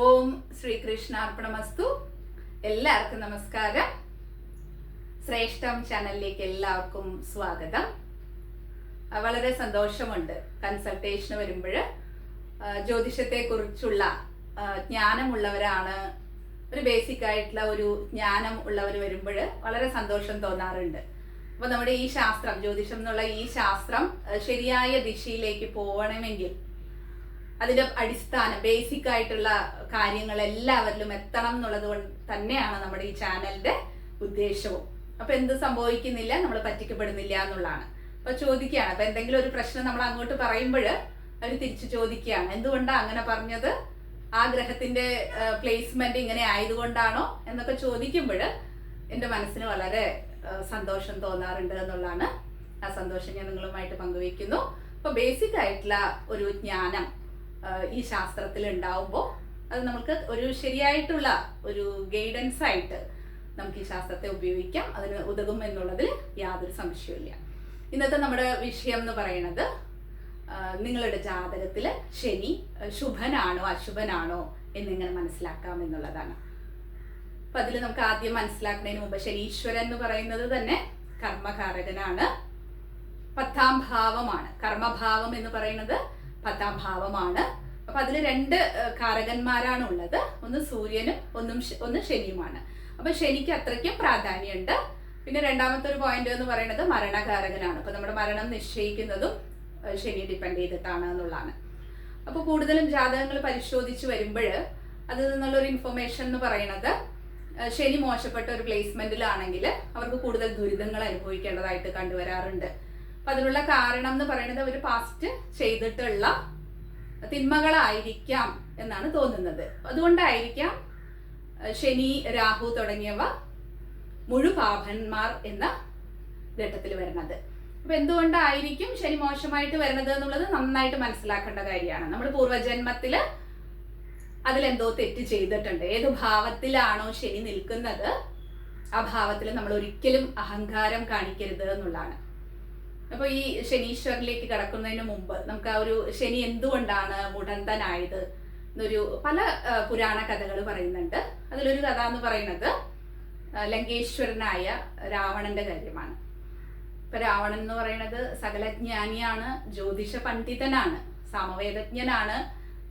ഓം ശ്രീകൃഷ്ണാർപ്പണമസ്തു. എല്ലാവർക്കും നമസ്കാരം. ശ്രേഷ്ഠം ചാനലിലേക്ക് എല്ലാവർക്കും സ്വാഗതം. വളരെ സന്തോഷമുണ്ട് കൺസൾട്ടേഷന് വരുമ്പോൾ. ജ്യോതിഷത്തെ കുറിച്ചുള്ള ജ്ഞാനമുള്ളവരാണ്. ഒരു ബേസിക് ആയിട്ടുള്ള ഒരു ജ്ഞാനം ഉള്ളവർ വരുമ്പോൾ വളരെ സന്തോഷം തോന്നാറുണ്ട്. അപ്പൊ നമ്മുടെ ഈ ശാസ്ത്രം ജ്യോതിഷം എന്നുള്ള ഈ ശാസ്ത്രം ശരിയായ ദിശയിലേക്ക് പോകണമെങ്കിൽ അതിന്റെ അടിസ്ഥാനം ബേസിക് ആയിട്ടുള്ള കാര്യങ്ങൾ എല്ലാവരിലും എത്തണം എന്നുള്ളത് തന്നെയാണ് നമ്മുടെ ഈ ചാനലിന്റെ ഉദ്ദേശവും. അപ്പൊ എന്ത് സംഭവിക്കുന്നില്ല നമ്മൾ പറ്റിക്കപ്പെടുന്നില്ല എന്നുള്ളതാണ്. അപ്പൊ ചോദിക്കുകയാണ് അപ്പൊ എന്തെങ്കിലും ഒരു പ്രശ്നം നമ്മൾ അങ്ങോട്ട് പറയുമ്പോൾ അവർ തിരിച്ചു ചോദിക്കുകയാണ് എന്തുകൊണ്ടാണ് അങ്ങനെ പറഞ്ഞത്? ആ ഗ്രഹത്തിന്റെ പ്ലേസ്മെന്റ് ഇങ്ങനെ ആയതുകൊണ്ടാണോ എന്നൊക്കെ ചോദിക്കുമ്പോൾ എന്റെ മനസ്സിന് വളരെ സന്തോഷം തോന്നാറുണ്ട് എന്നുള്ളതാണ് ആ സന്തോഷം ഞാൻ നിങ്ങളുമായിട്ട് പങ്കുവയ്ക്കുന്നു. അപ്പൊ ബേസിക് ആയിട്ടുള്ള ഒരു ജ്ഞാനം ഈ ശാസ്ത്രത്തിൽ ഉണ്ടാവുമ്പോൾ അത് നമുക്ക് ഒരു ശരിയായിട്ടുള്ള ഒരു ഗൈഡൻസ് ആയിട്ട് നമുക്ക് ഈ ശാസ്ത്രത്തെ ഉപയോഗിക്കാം. അതിന് ഉതകും എന്നുള്ളതിൽ യാതൊരു സംശയവുമില്ല ഇന്നത്തെ നമ്മുടെ വിഷയം എന്ന് പറയുന്നത് നിങ്ങളുടെ ജാതകത്തിൽ ശനി ശുഭനാണോ അശുഭനാണോ എന്നിങ്ങനെ മനസ്സിലാക്കാം എന്നുള്ളതാണ്. അപ്പൊ അതിൽ നമുക്ക് ആദ്യം മനസ്സിലാക്കുന്നതിന് മുമ്പ് ശനീശ്വരൻ എന്ന് പറയുന്നത് തന്നെ കർമ്മകാരകനാണ്. പത്താം ഭാവമാണ്. കർമ്മഭാവം എന്ന് പറയുന്നത് പത്താം ഭാവമാണ് അപ്പൊ അതിൽ രണ്ട് കാരകന്മാരാണ് ഉള്ളത്. ഒന്ന് സൂര്യനും ഒന്നും ഒന്ന് ശനിയുമാണ്. അപ്പൊ ശനിക്ക് അത്രയ്ക്കും പ്രാധാന്യമുണ്ട്. പിന്നെ രണ്ടാമത്തെ ഒരു പോയിന്റ് എന്ന് പറയുന്നത് മരണകാരകനാണ്. അപ്പൊ നമ്മുടെ മരണം നിശ്ചയിക്കുന്നതും ശനി ഡിപ്പെൻഡ് ചെയ്തിട്ടാണ് എന്നുള്ളതാണ്. അപ്പൊ കൂടുതലും ജാതകങ്ങൾ പരിശോധിച്ച് വരുമ്പോൾ അതിൽ നിന്നുള്ള ഒരു ഇൻഫർമേഷൻ എന്ന് പറയുന്നത് ശനി മോശപ്പെട്ട ഒരു പ്ലേസ്മെന്റിലാണെങ്കിൽ അവർക്ക് കൂടുതൽ ദുരിതങ്ങൾ അനുഭവിക്കേണ്ടതായിട്ട് കണ്ടുവരാറുണ്ട്. അപ്പൊ അതിനുള്ള കാരണം എന്ന് പറയുന്നത് അവർ പാസ്റ്റ് ചെയ്തിട്ടുള്ള തിന്മകളായിരിക്കാം എന്നാണ് തോന്നുന്നത്. അതുകൊണ്ടായിരിക്കാം ശനി രാഹു തുടങ്ങിയവ മുഴുപാപന്മാർ എന്ന ഘട്ടത്തിൽ വരുന്നത്. അപ്പൊ എന്തുകൊണ്ടായിരിക്കും ശനി മോശമായിട്ട് വരുന്നത് എന്നുള്ളത് നന്നായിട്ട് മനസ്സിലാക്കേണ്ട കാര്യമാണ്. നമ്മൾ പൂർവജന്മത്തിൽ അതിലെന്തോ തെറ്റ് ചെയ്തിട്ടുണ്ട്. ഏത് ഭാവത്തിലാണോ ശനി നിൽക്കുന്നത് ആ ഭാവത്തിൽ നമ്മൾ ഒരിക്കലും അഹങ്കാരം കാണിക്കരുത് എന്നുള്ളതാണ്. അപ്പൊ ഈ ശനീശ്വരിലേക്ക് കടക്കുന്നതിന് മുമ്പ് നമുക്ക് ആ ഒരു ശനി എന്തുകൊണ്ടാണ് മുടന്തനായത് എന്നൊരു പല പുരാണ കഥകൾ പറയുന്നുണ്ട്. അതിലൊരു കഥ എന്ന് പറയുന്നത് ലങ്കേശ്വരനായ രാവണന്റെ കാര്യമാണ്. ഇപ്പൊ രാവണൻ എന്ന് പറയുന്നത് സകലജ്ഞാനിയാണ് ജ്യോതിഷ പണ്ഡിതനാണ് സാമവേദജ്ഞനാണ്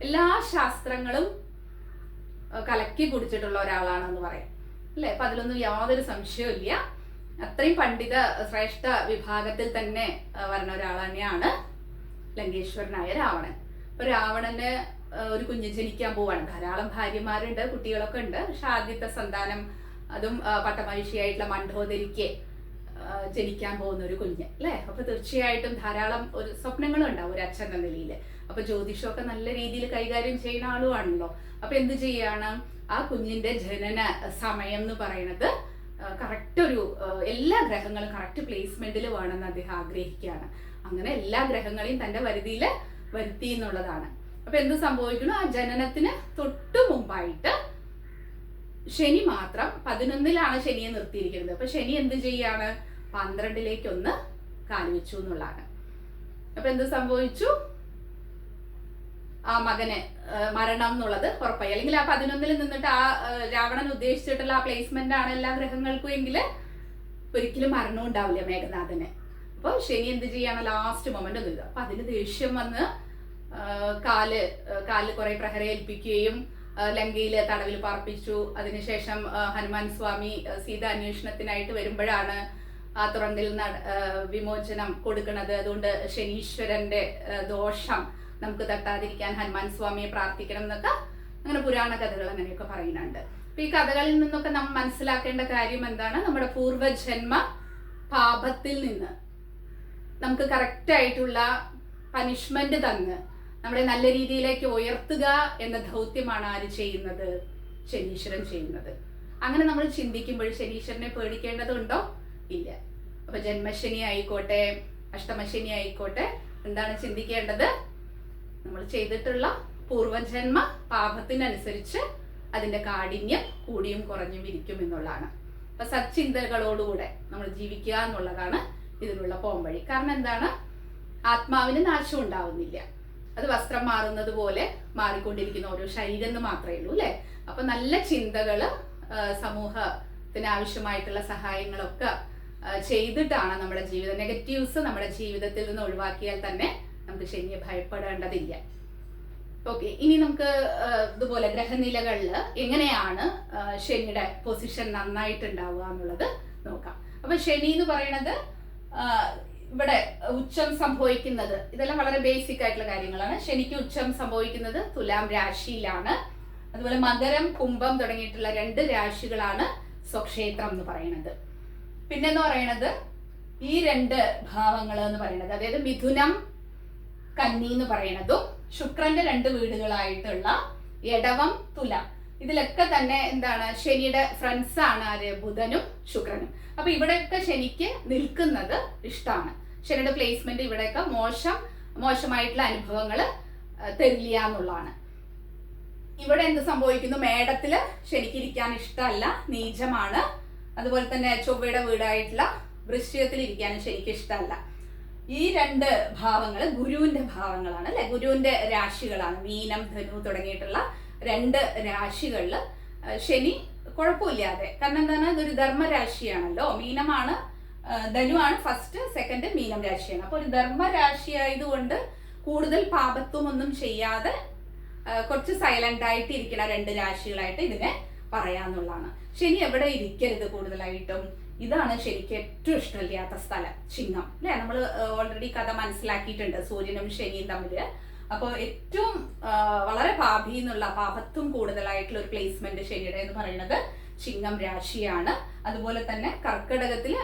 എല്ലാ ശാസ്ത്രങ്ങളും കലക്കി കുടിച്ചിട്ടുള്ള ഒരാളാണെന്ന് പറയാം. അല്ലെ? അപ്പൊ അതിലൊന്നും യാതൊരു സംശയവും ഇല്ല അത്രയും പണ്ഡിത ശ്രേഷ്ഠ വിഭാഗത്തിൽ തന്നെ വരുന്ന ഒരാൾ തന്നെയാണ് ലങ്കേശ്വരനായ രാവണൻ. അപ്പൊ രാവണന് ഒരു കുഞ്ഞ് ജനിക്കാൻ പോവാണ്. ധാരാളം ഭാര്യമാരുണ്ട് കുട്ടികളൊക്കെ ഉണ്ട്. പക്ഷെ ആദ്യത്തെ സന്താനം അതും പട്ടമഹിഷിയായിട്ടുള്ള മണ്ഡോദരിക്ക് ജനിക്കാൻ പോകുന്ന ഒരു കുഞ്ഞ് അല്ലേ? അപ്പൊ തീർച്ചയായിട്ടും ധാരാളം ഒരു സ്വപ്നങ്ങളും ഉണ്ടാവും ഒരു അച്ഛൻ എന്ന നിലയിൽ അപ്പൊ ജ്യോതിഷമൊക്കെ നല്ല രീതിയിൽ കൈകാര്യം ചെയ്യുന്ന ആളുമാണല്ലോ അപ്പൊ എന്ത് ചെയ്യാണ്? ആ കുഞ്ഞിന്റെ ജനന സമയം എന്ന് പറയുന്നത് കറക്റ്റ് ഒരു എല്ലാ ഗ്രഹങ്ങളും കറക്റ്റ് പ്ലേസ്മെന്റിൽ വേണമെന്ന് അദ്ദേഹം ആഗ്രഹിക്കുകയാണ്. അങ്ങനെ എല്ലാ ഗ്രഹങ്ങളെയും തന്റെ വരുതിയിൽ വരുത്തി എന്നുള്ളതാണ്. അപ്പൊ എന്ത് സംഭവിക്കുന്നു? ആ ജനനത്തിന് തൊട്ടു മുമ്പായിട്ട് ശനി മാത്രം പതിനൊന്നിലാണ് ശനിയെ നിർത്തിയിരിക്കുന്നത്. അപ്പൊ ശനി എന്ത് ചെയ്യാണ്? പന്ത്രണ്ടിലേക്ക് ഒന്ന് കാലുവെച്ചു എന്നുള്ളതാണ്. അപ്പൊ എന്ത് സംഭവിച്ചു? ആ മകന് മരണം എന്നുള്ളത് ഉറപ്പായി. അല്ലെങ്കിൽ ആ പതിനൊന്നിൽ നിന്നിട്ട് ആ രാവണൻ ഉദ്ദേശിച്ചിട്ടുള്ള ആ പ്ലേസ്മെന്റ് ആണ് എല്ലാ ഗ്രഹങ്ങൾക്കും എങ്കിൽ ഒരിക്കലും മരണം ഉണ്ടാവില്ല മേഘനാഥന്. അപ്പോൾ ശനി എന്ത് ചെയ്യാണ്? ലാസ്റ്റ് മൊമെന്റ് ഒന്നും ഇത് അപ്പൊ അതിന് ദേഷ്യം വന്ന് കാൽ കാൽ കുറെ പ്രഹര ഏൽപ്പിക്കുകയും ലങ്കയിൽ തടവിൽ പാർപ്പിച്ചു. അതിനുശേഷം ഹനുമാൻ സ്വാമി സീത അന്വേഷണത്തിനായിട്ട് വരുമ്പോഴാണ് ആ തുറങ്കിൽ വിമോചനം കൊടുക്കുന്നത്. അതുകൊണ്ട് ശനീശ്വരന്റെ ദോഷം നമുക്ക് തട്ടാതിരിക്കാൻ ഹനുമാൻ സ്വാമിയെ പ്രാർത്ഥിക്കണം എന്നൊക്കെ അങ്ങനെ പുരാണ കഥകൾ അങ്ങനെയൊക്കെ പറയുന്നുണ്ട്. അപ്പൊ ഈ കഥകളിൽ നിന്നൊക്കെ നമ്മൾ മനസ്സിലാക്കേണ്ട കാര്യം എന്താണ്? നമ്മുടെ പൂർവജന്മ പാപത്തിൽ നിന്ന് നമുക്ക് കറക്റ്റ് ആയിട്ടുള്ള പനിഷ്മെന്റ് തന്ന് നമ്മളെ നല്ല രീതിയിലേക്ക് ഉയർത്തുക എന്ന ദൗത്യമാണ് ആര് ചെയ്യുന്നത്? ശനീശ്വരൻ ചെയ്യുന്നത്. അങ്ങനെ നമ്മൾ ചിന്തിക്കുമ്പോൾ ശനീശ്വരനെ പേടിക്കേണ്ടതുണ്ടോ? ഇല്ല. അപ്പൊ ജന്മശനി ആയിക്കോട്ടെ അഷ്ടമശനി ആയിക്കോട്ടെ എന്താണ് ചിന്തിക്കേണ്ടത്? നമ്മൾ ചെയ്തിട്ടുള്ള പൂർവജന്മ പാപത്തിനനുസരിച്ച് അതിന്റെ കാഠിന്യം കൂടിയും കുറഞ്ഞും ഇരിക്കും എന്നുള്ളതാണ്. അപ്പൊ സച്ചിന്തകളോടുകൂടെ നമ്മൾ ജീവിക്കുക എന്നുള്ളതാണ് ഇതിനുള്ള പോംവഴി. കാരണം എന്താണ്? ആത്മാവിന് നാശം ഉണ്ടാവുന്നില്ല. അത് വസ്ത്രം മാറുന്നത് പോലെ മാറിക്കൊണ്ടിരിക്കുന്ന ഓരോ ശരീരം എന്ന് മാത്രമേ ഉള്ളൂ അല്ലെ? അപ്പൊ നല്ല ചിന്തകൾ സമൂഹത്തിന് ആവശ്യമായിട്ടുള്ള സഹായങ്ങളൊക്കെ ചെയ്തിട്ടാണ് നമ്മുടെ ജീവിതം. നെഗറ്റീവ്സ് നമ്മുടെ ജീവിതത്തിൽ നിന്ന് ഒഴിവാക്കിയാൽ തന്നെ നമുക്ക് ശനിയെ ഭയപ്പെടേണ്ടതില്ല. ഓക്കെ ഇനി നമുക്ക് ഇതുപോലെ ഗ്രഹനിലകളിൽ എങ്ങനെയാണ് ശനിയുടെ പൊസിഷൻ നന്നായിട്ടുണ്ടാവുക എന്നുള്ളത് നോക്കാം. അപ്പൊ ശനി എന്ന് പറയുന്നത് ഇവിടെ ഉച്ചം സംഭവിക്കുന്നത് ഇതെല്ലാം വളരെ ബേസിക് ആയിട്ടുള്ള കാര്യങ്ങളാണ്. ശനിക്ക് ഉച്ചം സംഭവിക്കുന്നത് തുലാം രാശിയിലാണ്. അതുപോലെ മകരം കുംഭം തുടങ്ങിയിട്ടുള്ള രണ്ട് രാശികളാണ് സ്വക്ഷേത്രം എന്ന് പറയുന്നത്. പിന്നെന്ന് പറയുന്നത് ഈ രണ്ട് ഭാവങ്ങൾ എന്ന് പറയുന്നത് അതായത് മിഥുനം കന്നി എന്ന് പറയുന്നതും ശുക്രന്റെ രണ്ട് വീടുകളായിട്ടുള്ള എടവം തുല. ഇതിലൊക്കെ തന്നെ എന്താണ് ശനിയുടെ ഫ്രണ്ട്സ് ആണ് ആര്? ബുധനും ശുക്രനും. അപ്പൊ ഇവിടെയൊക്കെ ശനിക്ക് നിൽക്കുന്നത് ഇഷ്ടമാണ്. ശനിയുടെ പ്ലേസ്മെന്റ് ഇവിടെയൊക്കെ മോശം മോശമായിട്ടുള്ള അനുഭവങ്ങൾ തരില്ല എന്നുള്ളതാണ്. ഇവിടെ എന്ത് സംഭവിക്കുന്നു? മേടത്തിൽ ശനിക്ക് ഇരിക്കാൻ ഇഷ്ടമല്ല നീചമാണ്. അതുപോലെ തന്നെ ചൊവ്വയുടെ വീടായിട്ടുള്ള വൃശ്ചികത്തിൽ ഇരിക്കാനും ശനിക്ക് ഇഷ്ടമല്ല. ഈ രണ്ട് ഭാവങ്ങൾ ഗുരുവിന്റെ ഭാവങ്ങളാണ് അല്ലെ? ഗുരുവിന്റെ രാശികളാണ്. മീനം ധനു തുടങ്ങിയിട്ടുള്ള രണ്ട് രാശികളിൽ ശനി കുഴപ്പമില്ലാതെ. കാരണം എന്താണ്? ഒരു ധർമ്മരാശിയാണല്ലോ മീനമാണ് ധനുവാണ് ഫസ്റ്റ് സെക്കൻഡ് മീനം രാശിയാണ്. അപ്പൊ ഒരു ധർമ്മരാശി ആയതുകൊണ്ട് കൂടുതൽ പാപത്വം ഒന്നും ചെയ്യാതെ കുറച്ച് സൈലന്റ് ആയിട്ട് ഇരിക്കുന്ന രണ്ട് രാശികളായിട്ട് ഇതിനെ പറയാന്നുള്ളതാണ്. ശനി എവിടെ ഇരിക്കരുത് കൂടുതലായിട്ടും? ഇതാണ് ശരിക്കും ഏറ്റവും ഇഷ്ടമില്ലാത്ത സ്ഥലം ചിങ്ങം അല്ലെ നമ്മൾ ഓൾറെഡി കഥ മനസ്സിലാക്കിയിട്ടുണ്ട് സൂര്യനും ശനിയും തമ്മിൽ അപ്പോൾ ഏറ്റവും വളരെ പാപി എന്നുള്ള പാപത്വം കൂടുതലായിട്ടുള്ള ഒരു പ്ലേസ്മെന്റ് ശനിയുടെ എന്ന് പറയുന്നത് ചിങ്ങം രാശിയാണ്. അതുപോലെ തന്നെ കർക്കിടകത്തിൽ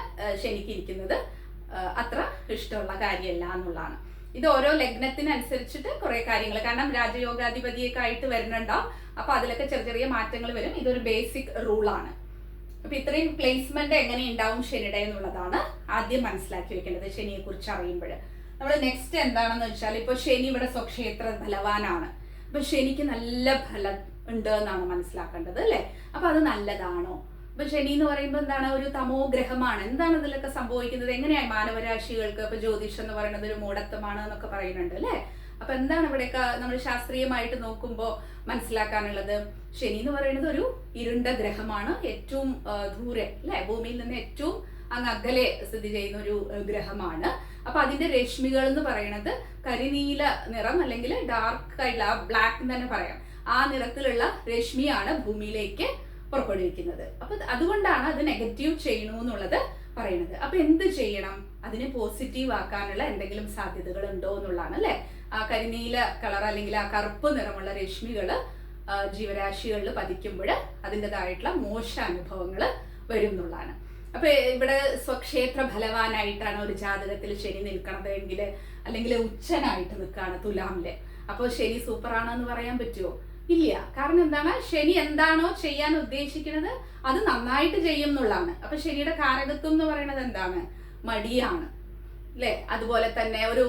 ശനിക്ക് ഇരിക്കുന്നത് അത്ര ഇഷ്ടമുള്ള കാര്യമല്ല എന്നുള്ളതാണ്. ഇത് ഓരോ ലഗ്നത്തിനനുസരിച്ചിട്ട് കുറെ കാര്യങ്ങൾ കാരണം രാജയോഗാധിപതിയൊക്കെ ആയിട്ട് വരുന്നുണ്ടാവും. അപ്പൊ അതിലൊക്കെ ചെറിയ ചെറിയ മാറ്റങ്ങൾ വരും. ഇതൊരു ബേസിക് റൂളാണ് അപ്പൊ ഇത്രയും പ്ലേസ്മെന്റ് എങ്ങനെ ഉണ്ടാവും ശനിയുടെ എന്നുള്ളതാണ് ആദ്യം മനസ്സിലാക്കി വെക്കേണ്ടത് ശനിയെ കുറിച്ച് അറിയുമ്പോൾ. നമ്മൾ നെക്സ്റ്റ് എന്താണെന്ന് വെച്ചാൽ ഇപ്പൊ ശനി ഇവിടെ സ്വക്ഷേത്ര ഫലവാനാണ് അപ്പൊ ശനിക്ക് നല്ല ഫലം ഉണ്ട് എന്നാണ് മനസ്സിലാക്കേണ്ടത് അല്ലെ? അപ്പൊ അത് നല്ലതാണോ? അപ്പൊ ശനി എന്ന് പറയുമ്പോൾ എന്താണ്? ഒരു തമോ ഗ്രഹമാണ്. എന്താണ് ഇതിലൊക്കെ സംഭവിക്കുന്നത്? എങ്ങനെയാണ് മാനവരാശികൾക്ക്? ഇപ്പൊ ജ്യോതിഷം എന്ന് പറയുന്നത് ഒരു മൂടത്വമാണ് എന്നൊക്കെ പറയുന്നുണ്ട് അല്ലെ? അപ്പൊ എന്താണ് ഇവിടെയൊക്കെ നമ്മൾ ശാസ്ത്രീയമായിട്ട് നോക്കുമ്പോൾ മനസ്സിലാക്കാനുള്ളത്? ശനി എന്ന് പറയുന്നത് ഒരു ഇരുണ്ട ഗ്രഹമാണ്. ഏറ്റവും ദൂരെ അല്ലെ? ഭൂമിയിൽ നിന്ന് ഏറ്റവും അങ്ങ് അകലെ സ്ഥിതി ചെയ്യുന്ന ഒരു ഗ്രഹമാണ്. അപ്പൊ അതിന്റെ രശ്മികൾ എന്ന് പറയുന്നത് കരിനീല നിറം അല്ലെങ്കിൽ ഡാർക്ക് ആയിട്ടുള്ള ബ്ലാക്ക് എന്ന് തന്നെ പറയാം. ആ നിറത്തിലുള്ള രശ്മിയാണ് ഭൂമിയിലേക്ക് പുറപ്പെടുവിക്കുന്നത്. അപ്പൊ അതുകൊണ്ടാണ് അത് നെഗറ്റീവ് ചെയ്യണു എന്നുള്ളത് പറയുന്നത്. അപ്പൊ എന്ത് ചെയ്യണം? അതിനെ പോസിറ്റീവ് ആക്കാനുള്ള എന്തെങ്കിലും സാധ്യതകൾ ഉണ്ടോ എന്നുള്ളതാണ് അല്ലെ? ആ കരിനീല കളർ അല്ലെങ്കിൽ ആ കറുപ്പ് നിറമുള്ള രശ്മികൾ ജീവരാശികളിൽ പതിക്കുമ്പോൾ അതിന്റെതായിട്ടുള്ള മോശ അനുഭവങ്ങൾ വരും എന്നുള്ളതാണ്. അപ്പൊ ഇവിടെ സ്വക്ഷേത്ര ഫലവാനായിട്ടാണ് ഒരു ജാതകത്തിൽ ശനി നിൽക്കണത് എങ്കിൽ അല്ലെങ്കിൽ ഉച്ചനായിട്ട് നിൽക്കുകയാണ് തുലാമിൽ. അപ്പോൾ ശനി സൂപ്പറാണെന്ന് പറയാൻ പറ്റുമോ ഇല്ല. കാരണം എന്താണ്? ശനി എന്താണോ ചെയ്യാൻ ഉദ്ദേശിക്കുന്നത് അത് നന്നായിട്ട് ചെയ്യും എന്നുള്ളതാണ്. അപ്പൊ ശനിയുടെ കാരകത്വം എന്ന് പറയുന്നത് എന്താണ്? മടിയാണ്. അല്ലെ അതുപോലെ തന്നെ ഒരു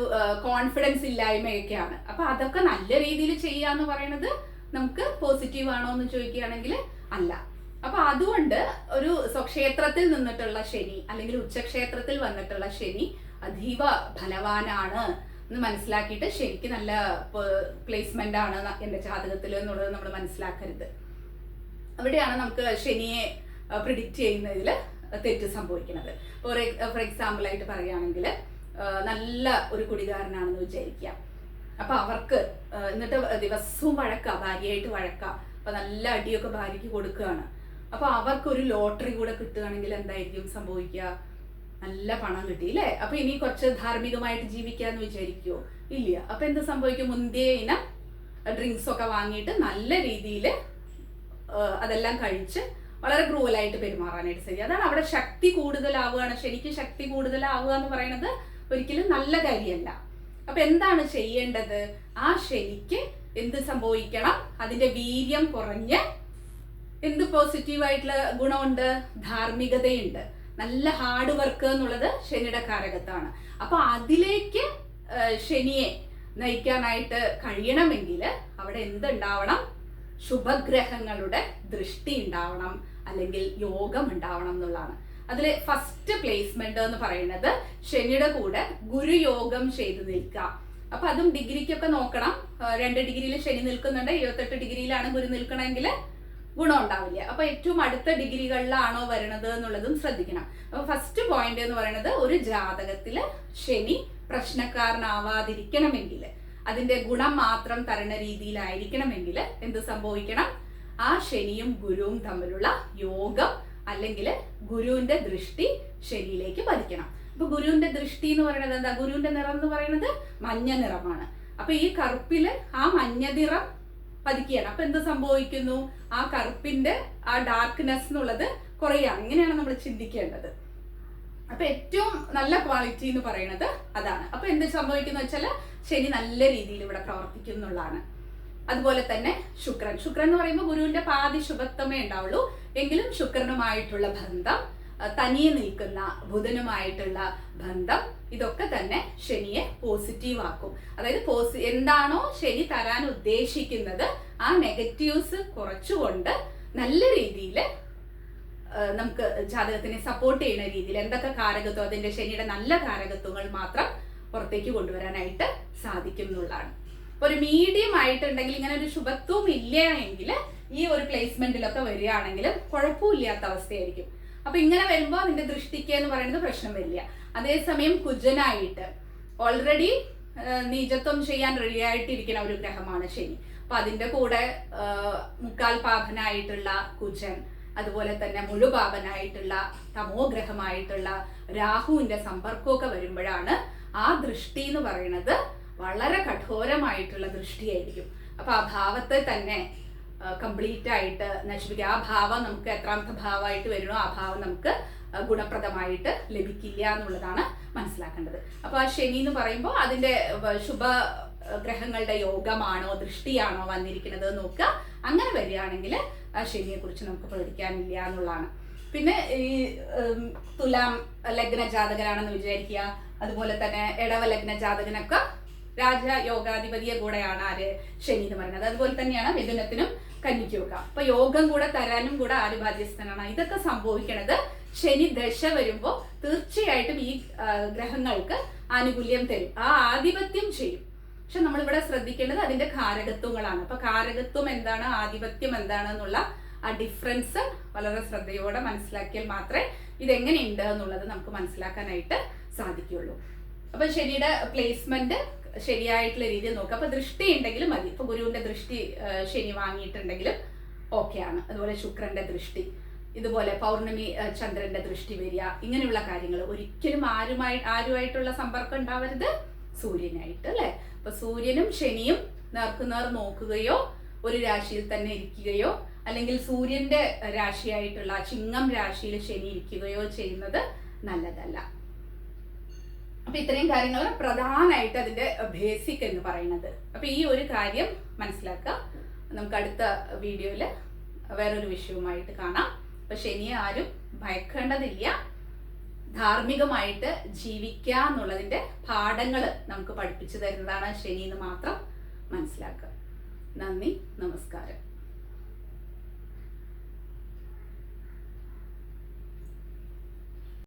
കോൺഫിഡൻസ് ഇല്ലായ്മയൊക്കെയാണ്. അപ്പൊ അതൊക്കെ നല്ല രീതിയിൽ ചെയ്യാന്ന് പറയുന്നത് നമുക്ക് പോസിറ്റീവ് ആണോ എന്ന് ചോദിക്കുകയാണെങ്കിൽ അല്ല. അപ്പൊ അതുകൊണ്ട് ഒരു സ്വക്ഷേത്രത്തിൽ നിന്നിട്ടുള്ള ശനി അല്ലെങ്കിൽ ഉച്ചക്ഷേത്രത്തിൽ വന്നിട്ടുള്ള ശനി അതീവ ഫലവാനാണ് എന്ന് മനസ്സിലാക്കിയിട്ട് ശരിക്ക് നല്ല പ്ലേസ്മെന്റ് ആണ് എന്റെ ജാതകത്തിൽ എന്നുള്ളത് നമ്മൾ മനസ്സിലാക്കരുത്. അവിടെയാണ് നമുക്ക് ശനിയെ പ്രിഡിക്റ്റ് ചെയ്യുന്നതിൽ തെറ്റ് സംഭവിക്കുന്നത്. ഫോർ ഫോർ എക്സാമ്പിൾ ആയിട്ട് പറയുകയാണെങ്കിൽ നല്ല ഒരു കുടികാരനാണെന്ന് വിചാരിക്കാം അപ്പൊ അവർക്ക് എന്നിട്ട് ദിവസവും വഴക്ക ഭാര്യയായിട്ട് വഴക്ക. അപ്പൊ നല്ല അടിയൊക്കെ ഭാര്യയ്ക്ക് കൊടുക്കുകയാണ്. അപ്പൊ അവർക്ക് ഒരു ലോട്ടറി കൂടെ കിട്ടുകയാണെങ്കിൽ എന്തായിരിക്കും സംഭവിക്കുക? നല്ല പണം കിട്ടി അല്ലേ അപ്പൊ ഇനി കുറച്ച് ധാർമ്മികമായിട്ട് ജീവിക്കാന്ന് വിചാരിക്കുവോ? ഇല്ല. അപ്പൊ എന്ത് സംഭവിക്കും? മുന്തിയ ഇനം ഡ്രിങ്ക്സ് ഒക്കെ വാങ്ങിയിട്ട് നല്ല രീതിയിൽ അതെല്ലാം കഴിച്ച് വളരെ ക്രൂവലായിട്ട് പെരുമാറാനായിട്ട് ശരി അതാണ് അവിടെ ശക്തി കൂടുതലാവുകയാണ്. ശരിക്കും ശക്തി കൂടുതലാവുക എന്ന് പറയുന്നത് ഒരിക്കലും നല്ല കാര്യമല്ല അപ്പൊ എന്താണ് ചെയ്യേണ്ടത്? ആ ശനിക്ക് എന്ത് സംഭവിക്കണം? അതിന്റെ വീര്യം കുറഞ്ഞ് എന്ത് പോസിറ്റീവ് ആയിട്ടുള്ള ഗുണമുണ്ട്? ധാർമ്മികതയുണ്ട്. നല്ല ഹാർഡ് വർക്ക് എന്നുള്ളത് ശനിയുടെ കാരകത്താണ്. അപ്പൊ അതിലേക്ക് ശനിയെ നയിക്കാനായിട്ട് കഴിയണമെങ്കിൽ അവിടെ എന്തുണ്ടാവണം? ശുഭഗ്രഹങ്ങളുടെ ദൃഷ്ടി ഉണ്ടാവണം. അല്ലെങ്കിൽ യോഗം ഉണ്ടാവണം എന്നുള്ളതാണ്. അതിൽ ഫസ്റ്റ് പ്ലേസ്മെന്റ് എന്ന് പറയുന്നത് ശനിയുടെ കൂടെ ഗുരുയോഗം ചെയ്തു നിൽക്കുക. അപ്പൊ അതും ഡിഗ്രിക്കൊക്കെ നോക്കണം. രണ്ട് ഡിഗ്രിയിൽ ശനി നിൽക്കുന്നുണ്ട് ഇരുപത്തെട്ട് ഡിഗ്രിയിലാണ് ഗുരു നിൽക്കണമെങ്കിൽ ഗുണം ഉണ്ടാവില്ല. അപ്പൊ ഏറ്റവും അടുത്ത ഡിഗ്രികളിലാണോ വരണത് എന്നുള്ളതും ശ്രദ്ധിക്കണം. അപ്പൊ ഫസ്റ്റ് പോയിന്റ് എന്ന് പറയുന്നത് ഒരു ജാതകത്തിൽ ശനി പ്രശ്നക്കാരനാവാതിരിക്കണമെങ്കിൽ അതിന്റെ ഗുണം മാത്രം തരണ രീതിയിലായിരിക്കണമെങ്കിൽ എന്ത് സംഭവിക്കണം? ആ ശനിയും ഗുരുവും തമ്മിലുള്ള യോഗം അല്ലെങ്കിൽ ഗുരുവിന്റെ ദൃഷ്ടി ശരിയിലേക്ക് പതിക്കണം. അപ്പൊ ഗുരുവിന്റെ ദൃഷ്ടി എന്ന് പറയുന്നത് എന്താ? ഗുരുവിന്റെ നിറം എന്ന് പറയുന്നത് മഞ്ഞ നിറമാണ്. അപ്പൊ ഈ കറുപ്പിൽ ആ മഞ്ഞ നിറം പതിക്കുകയാണ്. അപ്പൊ എന്ത് സംഭവിക്കുന്നു? ആ കറുപ്പിന്റെ ആ ഡാർക്ക്നെസ് എന്നുള്ളത് കുറയുക ഇങ്ങനെയാണ് നമ്മൾ ചിന്തിക്കേണ്ടത്. അപ്പൊ ഏറ്റവും നല്ല ക്വാളിറ്റി എന്ന് പറയുന്നത് അതാണ്. അപ്പൊ എന്ത് സംഭവിക്കുന്ന വെച്ചാൽ ശനി നല്ല രീതിയിൽ ഇവിടെ പ്രവർത്തിക്കും എന്നുള്ളതാണ് അതുപോലെ തന്നെ ശുക്രൻ. ശുക്രൻ എന്ന് പറയുമ്പോൾ ഗുരുവിന്റെ പാതി ശുഭത്വമേ ഉണ്ടാവുള്ളൂ. എങ്കിലും ശുക്രനുമായിട്ടുള്ള ബന്ധം തനിയെ നിൽക്കുന്ന ബുധനുമായിട്ടുള്ള ബന്ധം ഇതൊക്കെ തന്നെ ശനിയെ പോസിറ്റീവ് ആക്കും. അതായത് പോസി എന്താണോ ശനി തരാൻ ഉദ്ദേശിക്കുന്നത് ആ നെഗറ്റീവ്സ് കുറച്ചുകൊണ്ട് നല്ല രീതിയിൽ നമുക്ക് ജാതകത്തിനെ സപ്പോർട്ട് ചെയ്യുന്ന രീതിയിൽ എന്തൊക്കെ കാരകത്വം അതിന്റെ ശനിയുടെ നല്ല കാരകത്വങ്ങൾ മാത്രം പുറത്തേക്ക് കൊണ്ടുവരാനായിട്ട് സാധിക്കും എന്നുള്ളതാണ്. ഒരു മീഡിയം ആയിട്ടുണ്ടെങ്കിൽ ഇങ്ങനെ ഒരു ശുഭത്വം ഇല്ല എങ്കിൽ ഈ ഒരു പ്ലേസ്മെന്റിലൊക്കെ വരികയാണെങ്കിൽ കുഴപ്പമില്ലാത്ത അവസ്ഥയായിരിക്കും. അപ്പൊ ഇങ്ങനെ വരുമ്പോൾ നിന്റെ ദൃഷ്ടിക്ക് എന്ന് പറയുന്നത് പ്രശ്നം വരില്ല. അതേസമയം കുജനായിട്ട് ഓൾറെഡി നീചത്വം ചെയ്യാൻ റെഡി ആയിട്ടിരിക്കുന്ന ഒരു ഗ്രഹമാണ് ശനി. അപ്പൊ അതിന്റെ കൂടെ മുക്കാൽ പാപനായിട്ടുള്ള കുജൻ അതുപോലെ തന്നെ മുഴുപാപനായിട്ടുള്ള തമോഗ്രഹമായിട്ടുള്ള രാഹുവിന്റെ സമ്പർക്കമൊക്കെ വരുമ്പോഴാണ് ആ ദൃഷ്ടി എന്ന് പറയുന്നത് വളരെ കഠോരമായിട്ടുള്ള ദൃഷ്ടിയായിരിക്കും. അപ്പൊ ആ ഭാവത്തെ തന്നെ കംപ്ലീറ്റ് ആയിട്ട് നശിപ്പിക്കുക. ആ ഭാവം നമുക്ക് എത്രാമത്തെ ഭാവമായിട്ട് വരണോ ആ ഭാവം നമുക്ക് ഗുണപ്രദമായിട്ട് ലഭിക്കില്ല എന്നുള്ളതാണ് മനസ്സിലാക്കേണ്ടത്. അപ്പൊ ആ ശനി എന്ന് പറയുമ്പോൾ അതിന്റെ ശുഭ ഗ്രഹങ്ങളുടെ യോഗമാണോ ദൃഷ്ടിയാണോ വന്നിരിക്കുന്നത് നോക്കുക. അങ്ങനെ വരികയാണെങ്കിൽ ആ ശനിയെ കുറിച്ച് നമുക്ക് പേടിക്കാനില്ല എന്നുള്ളതാണ്. പിന്നെ ഈ തുലാം ലഗ്ന ജാതകനാണെന്ന് വിചാരിക്കുക. അതുപോലെ തന്നെ ഇടവ ലഗ്ന ജാതകനൊക്കെ രാജ യോഗാധിപതിയെ കൂടെയാണ് ആര്? ശനി എന്ന് പറയുന്നത്. അതുപോലെ തന്നെയാണ് മിഥുനത്തിനും കന്നിക്കുക അപ്പൊ യോഗം കൂടെ തരാനും കൂടെ ആര് ബാധ്യസ്ഥനാണ്? ഇതൊക്കെ സംഭവിക്കണത് ശനി ദശ വരുമ്പോൾ തീർച്ചയായിട്ടും ഈ ഗ്രഹങ്ങൾക്ക് ആനുകൂല്യം തരും. ആ ആധിപത്യം ചെയ്യും. പക്ഷെ നമ്മളിവിടെ ശ്രദ്ധിക്കേണ്ടത് അതിന്റെ കാരകത്വങ്ങളാണ്. അപ്പൊ കാരകത്വം എന്താണ് ആധിപത്യം എന്താണ് എന്നുള്ള ആ ഡിഫറൻസ് വളരെ ശ്രദ്ധയോടെ മനസ്സിലാക്കിയാൽ മാത്രമേ ഇതെങ്ങനെയുണ്ട് എന്നുള്ളത് നമുക്ക് മനസ്സിലാക്കാനായിട്ട് സാധിക്കുകയുള്ളൂ. അപ്പൊ ശനിയുടെ പ്ലേസ്മെന്റ് ശരിയായിട്ടുള്ള രീതിയിൽ നോക്കുക അപ്പൊ ദൃഷ്ടി ഉണ്ടെങ്കിലും മതി. ഇപ്പൊ ഗുരുവിന്റെ ദൃഷ്ടി ശനി വാങ്ങിയിട്ടുണ്ടെങ്കിലും ആണ് അതുപോലെ ശുക്രന്റെ ദൃഷ്ടി ഇതുപോലെ പൗർണമി ചന്ദ്രന്റെ ദൃഷ്ടി വരിക ഇങ്ങനെയുള്ള കാര്യങ്ങൾ. ഒരിക്കലും ആരുമായി ആരുമായിട്ടുള്ള സമ്പർക്കം ഉണ്ടാവരുത് സൂര്യനായിട്ട് അല്ലെ? അപ്പൊ സൂര്യനും ശനിയും നേർക്കുനേർ നോക്കുകയോ ഒരു രാശിയിൽ തന്നെ ഇരിക്കുകയോ അല്ലെങ്കിൽ സൂര്യന്റെ രാശിയായിട്ടുള്ള ചിങ്ങം രാശിയിൽ ശനി ഇരിക്കുകയോ ചെയ്യുന്നത് നല്ലതല്ല. അപ്പൊ ഇത്രയും കാര്യങ്ങൾ പ്രധാനമായിട്ട് അതിന്റെ ബേസിക് എന്ന് പറയുന്നത്. അപ്പൊ ഈ ഒരു കാര്യം മനസ്സിലാക്കുക. നമുക്ക് അടുത്ത വീഡിയോയിൽ വേറൊരു വിഷയവുമായിട്ട് കാണാം. അപ്പൊ ശനിയെ ആരും ഭയക്കേണ്ടതില്ല. ധാർമ്മികമായിട്ട് ജീവിക്കുക എന്നുള്ളതിന്റെ പാഠങ്ങൾ നമുക്ക് പഠിപ്പിച്ചു തരുന്നതാണ് ശനി എന്ന് മാത്രം മനസ്സിലാക്കുക. നന്ദി നമസ്കാരം.